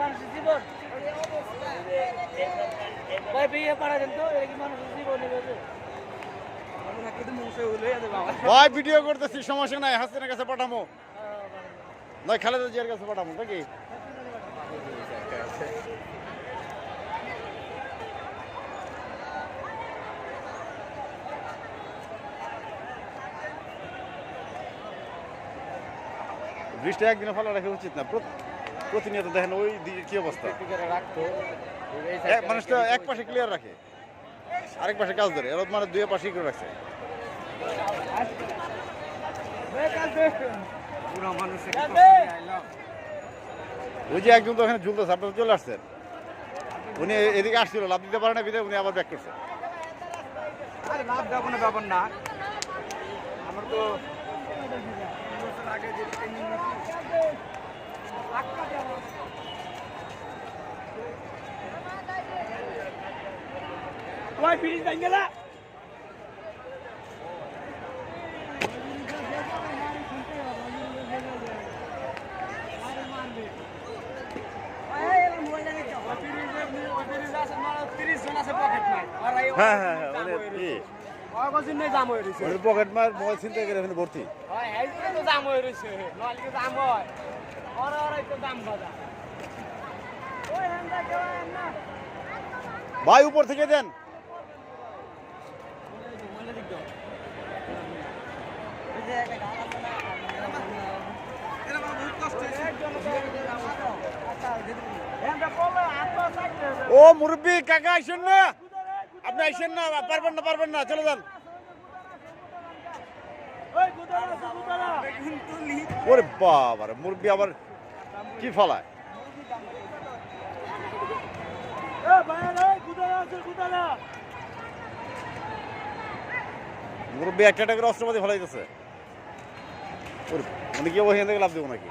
মানুষের জীবন। ভাই, বিয়ে পাড়া দেন তো, এটা কি মানুষের জীবন ভাই, ভিডিও করতেছি, সমস্যা নাই, হাসিনের কাছে পাঠামো। নয়, খালেদা জিয়ার কাছে নাকি? বৃষ্টি একদিনে ফলো রাখা উচিত না। প্রতিনিয়ত দেখেন ওই দিকে কি অবস্থা? এক- মানুষ এক পাশে ক্লিয়ার রাখে। আরেক পাশে কাজ ধরে। এবার মানে দুই পাশেই করে রাখছে। ওই যে একজন তো ওখানে ঝুলতেছে আপনারা চলে আসছেন। উনি এদিকে আসছিল লাভ দিতে পারে না বিদে উনি আবার ব্যাক করছে। আরে লাভ দেওয়া কোনো ব্যাপার না। আমার তো আগে যে ভাই ব্রিজ ভেঙে হ্যাঁ হ্যাঁ হ্যাঁ হয়ে পকেট মার চিন্তা করে এখানে ভর্তি হয় তো হয়ে। রয়েছে হয় তো ভাই উপর থেকে দেন। ও মুরব্বী কাকা আইসেন না আপনি আইসেন না? পারবেন না পারবেন না চলে যান। ওরে বাবার মুরব্বী আবার কি ফলায়? মুরব্বী একটা টাকার করে অস্ত্রপাতি ফলাইতেছে। ওরে, মানে কি ওখান থেকে লাভ দেবো নাকি?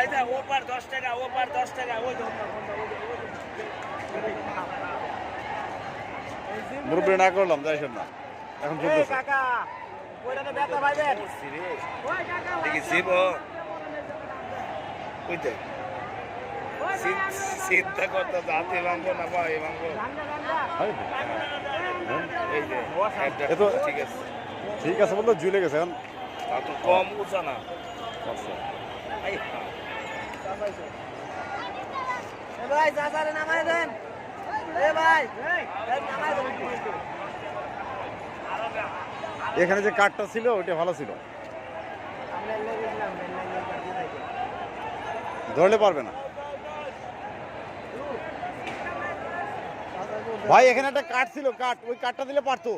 এই যে ওপার দশ টাকা ওপার দশ টাকা ওই মুরব্বী না করলাম যাইছেন না। এখন চলতেছে। কাকা ওইটা ব্যথা পাইবেন ওই কাকা দেখি শিব বুঝতে চিন্তা করতে ভাঙবো না ভাই ভাঙবো হয়? ঠিক আছে। ঠিক আছে বলতো ঝুলে গেছে এখন। তা তো কম উঁচা না। আচ্ছা। ভাই চাচারে দেন। ভাই দেন। এখানে যে কাঠটা ছিল ওইটা ভালো ছিল। ধরলে পারবে না। ভাই এখানে একটা কাঠ ছিল কাঠ। ওই কাঠটা দিলে পারতো।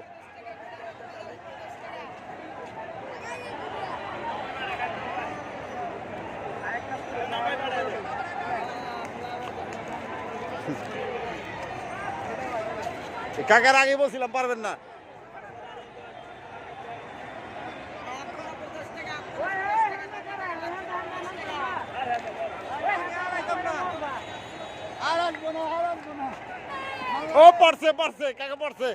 কাকার আগে বলছিলাম পারবেন না। ও পারছে পারছে কাকা পারছে।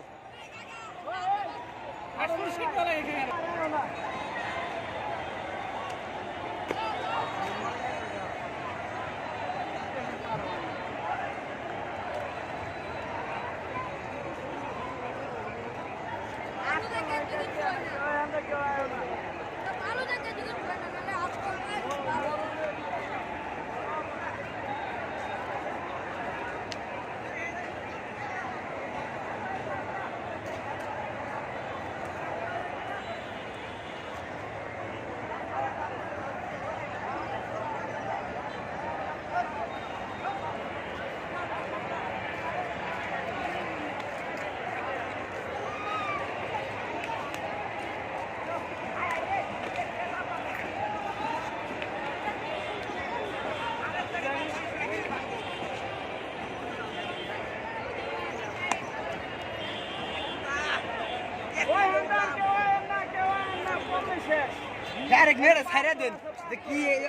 ডাইরেক্ট মেরে ছাইরা দেন যে কি এই